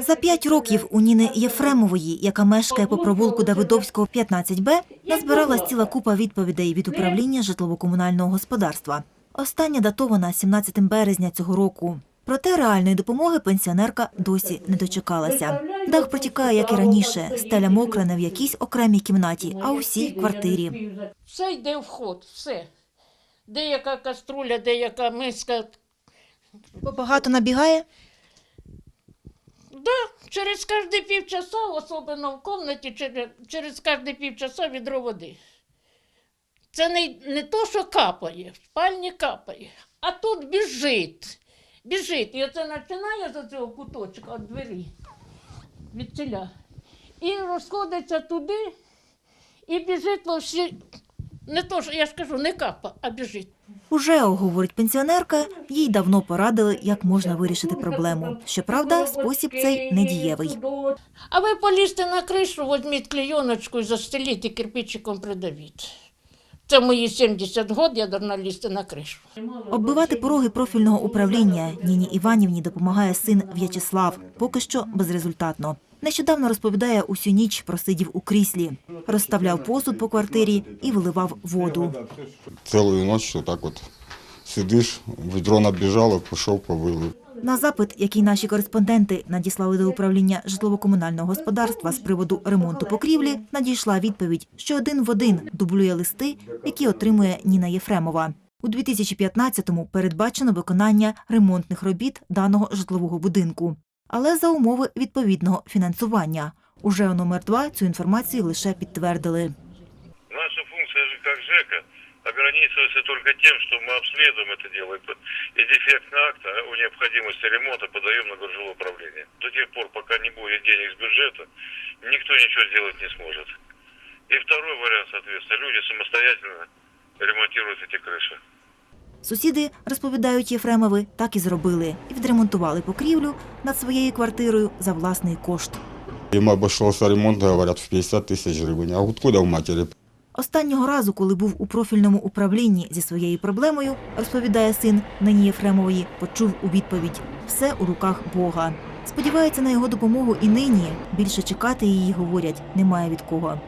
За п'ять років у Ніни Єфремової, яка мешкає по провулку Давидовського 15Б, назбиралась ціла купа відповідей від управління житлово-комунального господарства. Остання датована 17 березня цього року. Проте реальної допомоги пенсіонерка досі не дочекалася. Дах протікає, як і раніше, стеля мокра не в якійсь окремій кімнаті, а у всій квартирі. Все йде в ход, все. Деяка каструля, деяка миска. Багато набігає. Да, через кожні півчаса, особливо в кімнаті, через, через кожні півчаса відро води. Це не, не то, що капає, в спальні капає, а тут біжить. Біжить. І оце починає з цього куточка від двері, від ціля. І розходиться туди, і біжить во всі. Не то, що я ж кажу, не капа, а біжить. Уже, говорить пенсіонерка, їй давно порадили, як можна вирішити проблему. Щоправда, спосіб цей недієвий. А ви полізьте на кришу, візьміть клейоночку і застеліть і кирпичиком придавіть. Це мої 70 років, я должна лізти на кришу. Оббивати пороги профільного управління Ніні Іванівні допомагає син В'ячеслав, поки що безрезультатно. Нещодавно розповідає, усю ніч просидів у кріслі, розставляв посуд по квартирі і виливав воду. Целую ночь вот так вот сидиш, відро набіжало, пішов, повилив. На запит, який наші кореспонденти надіслали до управління житлово-комунального господарства з приводу ремонту покрівлі, надійшла відповідь, що один в один дублює листи, які отримує Ніна Єфремова. У 2015-му передбачено виконання ремонтних робіт даного житлового будинку, але за умови відповідного фінансування. Уже номер 2 цю інформацію лише підтвердили. Наша функция же как ЖЭКа ограничивается только тем, что мы обследуем это дело и по- и дефектный акт о необходимости ремонта подаем на управление. До тех пор, пока не будет денег с бюджета, никто ничего сделать не сможет. И второй вариант, соответственно, люди самостоятельно ремонтируют эти крыши. Сусіди, розповідають Єфремови, так і зробили і відремонтували покрівлю над своєю квартирою за власний кошт. Їм обійшовся ремонт, говорять, в 50 тисяч гривень. А откуда в матері? Останнього разу, коли був у профільному управлінні зі своєю проблемою, розповідає син нині Єфремової, почув у відповідь все у руках Бога. Сподівається на його допомогу і нині. Більше чекати її, говорять, немає від кого.